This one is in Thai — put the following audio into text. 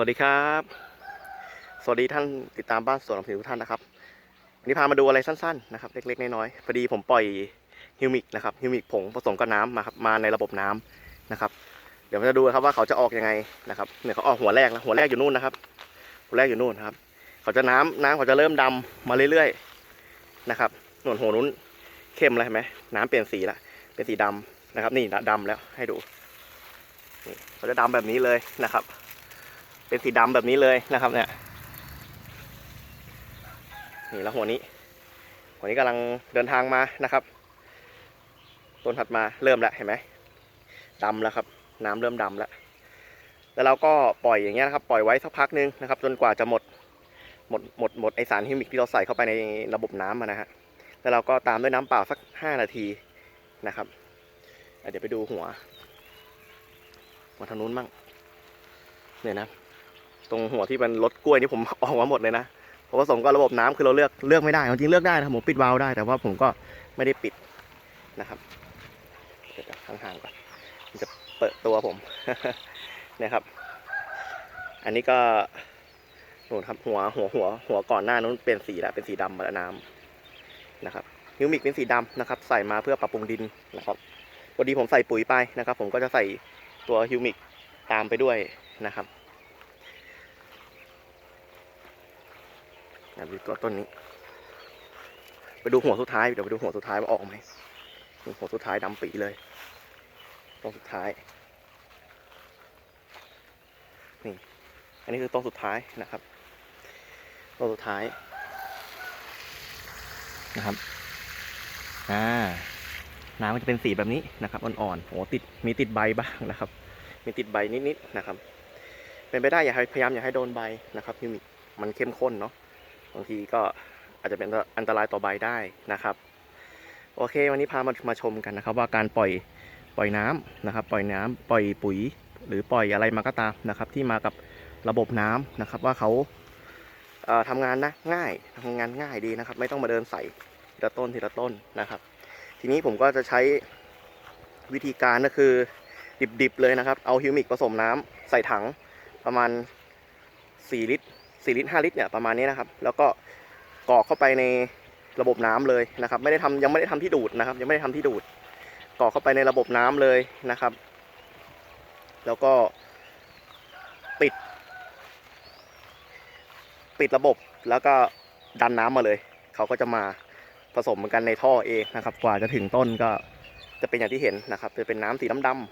วัสดีครับ สวัสดีท่านติดตามบ้านสวนของผิวทุกท่านนะครับวันนี้พามาดูอะไรสั้นๆนะครับเล็กๆน้อยๆพอดีผมปล่อยฮิวมิกนะครับฮิวมิกผงผสมกับน้ำมาครับมาในระบบน้ำนะครับ เดี๋ยวมาจะดูครับว่าเขาจะออกยังไงนะครับเนี่ยเขาออกหัวแรกนะหัวแรกอยู่นู่นนะครับ หัวแรกอยู่นู่นครับ เขาจะน้ำน้ำเขาจะเริ่มดำมาเรื่อยๆนะครับหนวดหัวนู้นเข้มแล้วเห็นไหมน้ำเปลี่ยนสีละเป็นสีดำนะครับ นี่ดำแล้วให้ดูนี่เขาจะดำแบบนี้เลยนะครับ เป็นสีดำแบบนี้เลยนะครับเนี่ยนี่แล้วหัวนี้ หัวนี้กำลังเดินทางมานะครับ ต้นถัดมาเริ่มแล้วเห็นไหมดำแล้วครับ น้ำเริ่มดำแล้วแล้วเราก็ปล่อยอย่างเงี้ยนะครับ ปล่อยไว้สักพักนึงนะครับ จนกว่าจะหมดหมดหมดหมดไอสารฮิมิกที่เราใส่เข้าไปในระบบน้ำนะฮะแล้วเราก็ตามด้วยน้ำเปล่าสักห้านาทีนะครับเดี๋ยวไปดูหัวหัวทางนู้นมั่งเนี่ยนะ ตรงหัวที่มันรถกล้วยนี่ผมออกมาหมดเลยนะเพราะผสมกับระบบน้ำคือเราเลือกเลือกไม่ได้จริงๆเลือกได้นะผมปิดวาล์วได้แต่ว่าผมก็ไม่ได้ปิดนะครับเดี๋ยวห่างๆก่อนมันจะเปิดตัวผมนี่ยครับ อันนี้ก็นู่นครับหัวหัวหัวหัวก่อนหน้านู้นเปลี่ยนสีแล้วเป็นสีดำมาแล้วน้ำนะครับฮิวมิกเป็นสีดำนะครับ ใส่มาเพื่อปรับปรุงดินนะครับพอดีผมใส่ปุ๋ยไปนะครับ ผมก็จะใส่ตัวฮิวมิกตามไปด้วยนะครับ นะดูตัวต้นนี้ ไปดูหัวสุดท้ายเดี๋ยวไปดูหัวสุดท้ายว่าออกไหมหัวสุดท้ายดำปีเลยต้นสุดท้าย นี่ อันนี้คือต้นสุดท้ายนะครับต้นสุดท้ายนะครับ อ่า น้ำมันจะเป็นสีแบบนี้นะครับอ่อนๆโอ้ติดมีติดใบบ้างนะครับ มีติดใบนิดๆนะครับ เป็นไปได้อย่าพยายามอย่าให้โดนใบนะครับฮิวมิมันเข้มข้นเนาะ บางทีก็อาจจะเป็นอันตรายต่อใบได้นะครับ โอเค วันนี้พามามาชมกันนะครับ ว่าการปล่อยปล่อยน้ำนะครับ ปล่อยน้ำปล่อยปุ๋ย หรือปล่อยอะไรมาก็ตามนะครับ ที่มากับระบบน้ำนะครับ ว่าเขาเอ่อทำงานนะง่ายทำงานง่ายดีนะครับ ไม่ต้องมาเดินใส่ทีละต้นทีละต้นนะครับ ทีนี้ผมก็จะใช้วิธีการก็คือดิบๆเลยนะครับ เอาฮิวมิกผสมน้ำใส่ถังประมาณ 4 ลิตร 4ลิตร5ลิตรเนี่ยประมาณนี้นะครับ แล้วก็กรอกเข้าไปในระบบน้ำเลยนะครับ ไม่ได้ทำยังไม่ได้ทำที่ดูดนะครับ ยังไม่ได้ทำที่ดูดกรอกเข้าไปในระบบน้ำเลยนะครับ แล้วก็ปิด ปิดระบบแล้วก็ดันน้ำมาเลย เขาก็จะมาผสมกันในท่อเองนะครับ กว่าจะถึงต้นก็จะเป็นอย่างที่เห็นนะครับ จะเป็นน้ำสีดำ